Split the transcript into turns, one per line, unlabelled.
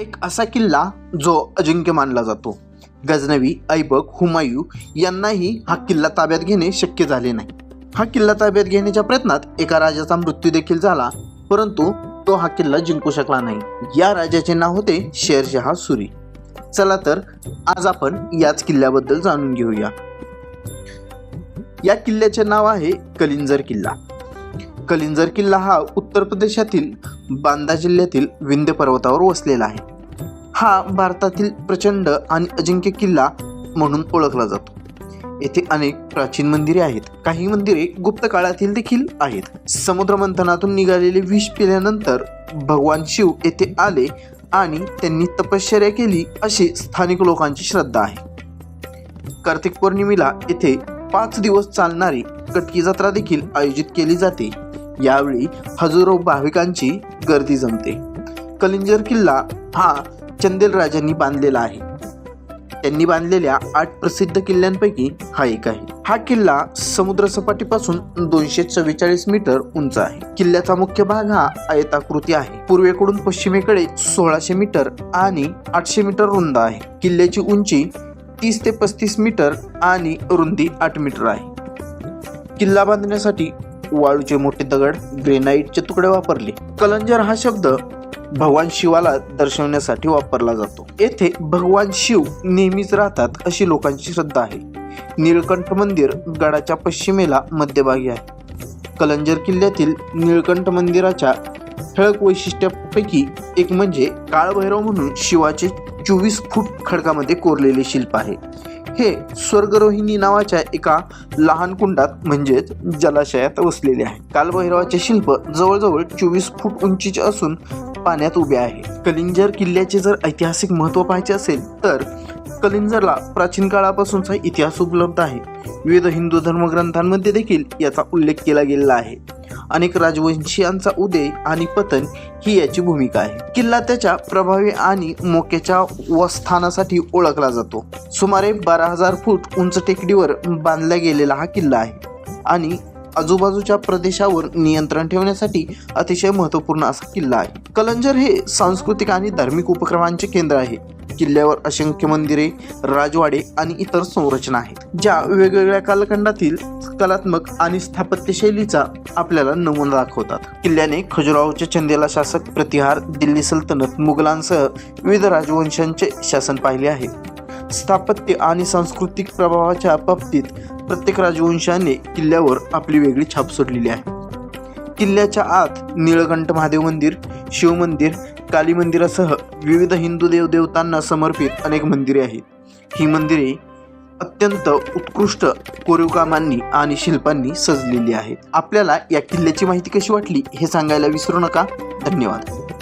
एक असा किल्ला जो अजिंक्य मानला जातो. गजनवी ऐबक हुमायू यांनाही हा किल्ला ताब्यात घेणे शक्य झाले नाही. हा किल्ला ताब्यात घेण्याच्या प्रयत्नात एका राजाचा मृत्यू देखील झाला परंतु तो हा किल्ला जिंकू शकला नाही. या राजाचे नाव होते शेरशहा सुरी. चला तर आज आपण याच किल्ल्याबद्दल जाणून घेऊया. या किल्ल्याचे नाव आहे कलिंजर किल्ला. कलिंजर किल्ला हा उत्तर प्रदेशातील बांदा जिल्ह्यातील विंध्य पर्वतावर वसलेला आहे. हा भारतातील प्रचंड आणि अजिंक्य किल्ला म्हणून ओळखला जातो. येथे अनेक प्राचीन मंदिरे आहेत. काही मंदिरे गुप्त काळातील देखील आहेत. समुद्र मंथनातून निघालेले विष पिल्यानंतर भगवान शिव येथे आले आणि त्यांनी तपश्चर्या केली अशी स्थानिक लोकांची श्रद्धा आहे. कार्तिक पौर्णिमेला येथे पाच दिवस चालणारी कटकी जत्रा देखील आयोजित केली जाते. यावेळी हजारो भाविकांची गर्दी जमते. कलिंजर किल्ला हा चंदेल राजांनी बांधलेला आहे. त्यांनी बांधलेल्या आठ प्रसिद्ध किल्ल्यांपैकी हा एक आहे. हा किल्ला समुद्र सपाटीपासून दोनशे चव्वेचाळीस मीटर उंच आहे. किल्ल्याचा मुख्य भाग हा आयताकृती आहे. पूर्वेकडून पश्चिमेकडे सोळाशे मीटर आणि आठशे मीटर रुंद आहे. किल्ल्याची उंची तीस ते पस्तीस मीटर आणि रुंदी आठ मीटर आहे. किल्ला बांधण्यासाठी वाळूचे मोठे दगड ग्रेनाइटचे तुकडे वापरले. कलंजर हा शब्द भगवान शिवाला दर्शवण्यासाठी वापरला जातो. येथे भगवान शिव नेहमीच राहतात अशी लोकांची श्रद्धा आहे. निळकंठ मंदिर गडाच्या पश्चिमेला मध्यभागी आहे. कलंजर किल्ल्यातील निळकंठ मंदिराच्या ठळक वैशिष्ट्यापैकी एक म्हणजे काळभैरव म्हणून शिवाचे चोवीस फूट खडकामध्ये कोरलेले शिल्प आहे. हे स्वर्गरोहिणी नावाच्या एका लहान कुंडात म्हणजेच जलाशयात वसलेले आहे. कालभैरवाचे शिल्प जवळजवळ चोवीस फूट उंचीचे असून पाण्यात उभे आहे. कलिंजर किल्ल्याचे जर ऐतिहासिक महत्त्व पाहायचे असेल तर कलिंजरला प्राचीन काळापासूनचा इतिहास उपलब्ध आहे. विविध हिंदू धर्मग्रंथांमध्ये देखील याचा उल्लेख केला गेलेला आहे. अनेक राजवंशीयांचा उदय आणि पतन ही याची भूमिका आहे. किल्ला त्याच्या प्रभावी आणि मोक्याच्या वस्थानासाठी ओळखला जातो. सुमारे बारा हजार फूट उंच टेकडीवर बांधला गेलेला हा किल्ला आहे. आणि आजूबाजूच्या प्रदेशावर नियंत्रण ठेवण्यासाठी अतिशय महत्त्वपूर्ण असा किल्ला आहे. कलंजर हे सांस्कृतिक आणि धार्मिक उपक्रमांचे केंद्र आहे. किल्ल्यावर असंख्य मंदिरे राजवाडे आणि इतर संरचना आहेत ज्या वेगवेगळ्या कालखंडातील कलात्मक आणि स्थापत्य शैलीचा आपल्याला नमुना दाखवतात. किल्ल्याने खजुराहोच्या चंदेला शासक प्रतिहार दिल्ली सल्तनत मुघलांसह विविध राजवंशांचे शासन पाहिले आहे. स्थापत्य आणि सांस्कृतिक प्रभावाच्या बाबतीत प्रत्येक राजवंशाने किल्ल्यावर आपली वेगळी छाप सोडलेली आहे. किल्ल्याच्या आत निळकंठ महादेव मंदिर शिव मंदिर काली मंदिरासह विविध हिंदू देवदेवतांना समर्पित अनेक मंदिरे आहेत. ही मंदिरे अत्यंत उत्कृष्ट कोरीवकामांनी आणि शिल्पांनी सजलेली आहेत. आपल्याला या किल्ल्याची माहिती कशी वाटली हे सांगायला विसरू नका. धन्यवाद.